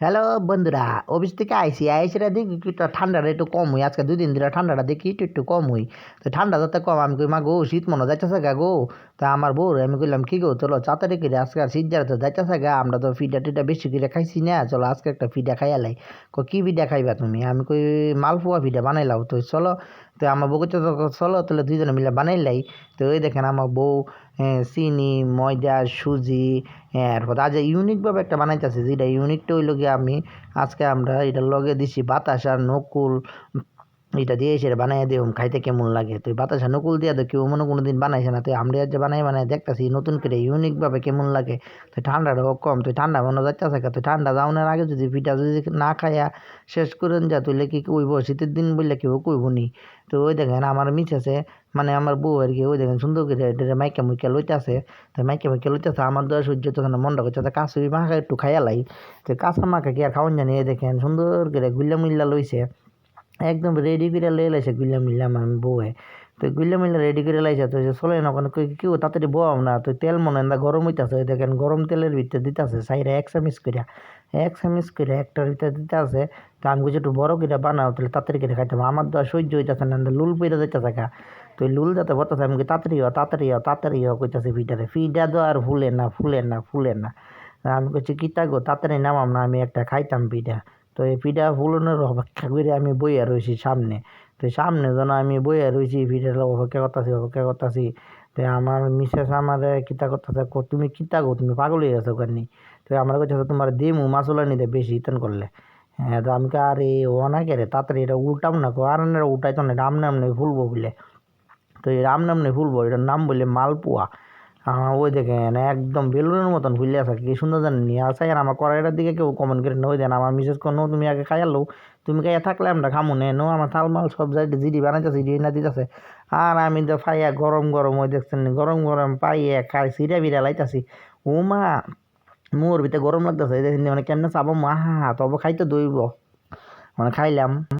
Hello বন্ধুরা office থেকে আইসি আইসিরা দেখি একটু ঠান্ডাটা একটু কম হই। আজকে দুদিন ধরে ঠান্ডাটা দেখি একটু একটু কম হই। তো ঠান্ডা যাতে কম আমি কই মা গো শীত মনে যাইতেছে গা গো? তা আমার বউ আমি কইলাম কি গো চলো চাতারি করে আজকে শীত যারা তো যাইতেছে গা আমরা তো ফিডা টিডা বেশি করে খাইছি না চলো আজকে একটা ফিডা খাইয়ালাই কো কি ফিডা খাইবা তুমি? আমি কই মালপোয়া ফিডা বানাইলাও। তো চলো তো আমার বউ কইতে চলো তাহলে দুইজনে মিলে বানাইলাই তো ওই দেখেন আমার বউ হ্যাঁ, চিনি ময়দা সুজি হ্যাঁ, এরপর আজ ইউনিকভাবে একটা বানাইতেছে যেটা ইউনিকটা হইল গিয়ে আমি আজকে আমরা এটা লগে দিছি বাতাস আর নকুল এটা দিয়ে সেটা বানাই দিও খাইতে কেমন লাগে? তুই বাতাসা নকুল দিয়ে তো কেউ মনে কোনো দিন বানাইছে না। তুই আমরা যে বানাই বানাই দেখতেছি নতুন করে ইউনিকভাবে কেমন লাগে। তো ঠান্ডাটাও কম, তুই ঠান্ডা মনে যাচ্ছে তুই ঠান্ডা যাওয়ার আগে যদি পিঠা যদি না খাইয়া শেষ করেন যা, তুইলে কি কইব? শীতের দিন বললে কেউ কইব নি। তো ওই দেখেন আমার মিছেছে মানে আমার বউ আর কি ওই দেখেন সুন্দর করে এটা মাইকা মুইকা লইতেছে, তো মাইকা মুইকা লইতেছে, আমার দশ সূর্য তখন মনটা করছে তো কাঁচুরি মাখা একটু খাইয়া লাই। তো কাঁচা মাখা কি আর খাওয়ান জানি? দেখেন সুন্দর করে গুল্লা মুল্লা লইছে। একদম রেডি করে লয়ে লাইছে গুল্লা মিল্লা আমার বউয়ে। তো গুল্লা মিল্লা রেডি করে লাইছে, তো চলে না ওখানে কেউ তাড়াতাড়ি বম না, তো তেল মনে হয় গরম হইতেছে দেখেন গরম তেলের ভিতরে দিতেছে, সাইরা এক চামিচ করে এক চামিচ করে একটার ভিতরে দিতে আছে তো আমি কিছু একটু বড় করে বানাও, তাহলে তাড়াতাড়ি করে খাইতাম আমার তো আর সহ্য হইতেছে না লুল পইরা যাইতেছে গা। তো লুল যাতে বলতেছে আমি তাড়াতাড়ি হও তাড়াতাড়ি হও তাড়াতাড়ি হও কইতেছে ফিটারে ফিটা তো আর ফুলে না ফুলে না ফুলে না। আমি কইছি, কিতা গো, তাড়াতাড়ি নামাম না, আমি একটা খাইতাম পিঠা তো এই পিঠা ফুলনের অপেক্ষা করে আমি বইয়া রয়েছি সামনে। তো সামনে যেন আমি বইয়া রয়েছি পিঠার অপেক্ষা করতেছি অপেক্ষা করতেছি। তো আমার মিসেস আমার কিতা করতেছে তুমি কিতা গো, তুমি পাগল হয়ে গেছো ওখানে তো আমার কাছে তোমার দেমু মাসুলা নিতে বেশি ইতন করলে। হ্যাঁ তো আমি আরে, ও না রে, তাড়াতাড়ি এটা উল্টাম না কো, আর উল্টাই তো না রাম নাম নেই ফুলবো বলে। তো এই রাম নাম নেই ফুলবো, এটার নাম বললে মালপোয়া। ওই দেখেন, একদম বেলুনের মতন ফুলে আছে, কি সুন্দর জানেন নিয়ে আসে আর আমার কড়াইটার দিকে কেউ কমেন্ট করে ওই দেন আমার মিসেস কোনো তুমি আগে খাইয়ালো তুমি খাইয়া থাকলে আমরা খামো নে। নো, আমার মাল সব জায়গায় জিডি বানাইতেছে জিডি না দিতেছে। আর আমি তো ফাইয়া গরম গরম ওই দেখছেন গরম গরম পাইয়ে খাই, সিরা বিরা লাইতাছি। ও মা, মোর ভিতরে গরম লাগতেছে। দেখেন মানে কেমনে চাবো মা? হা, তবে খাইতে দইব। মানে খাইলাম।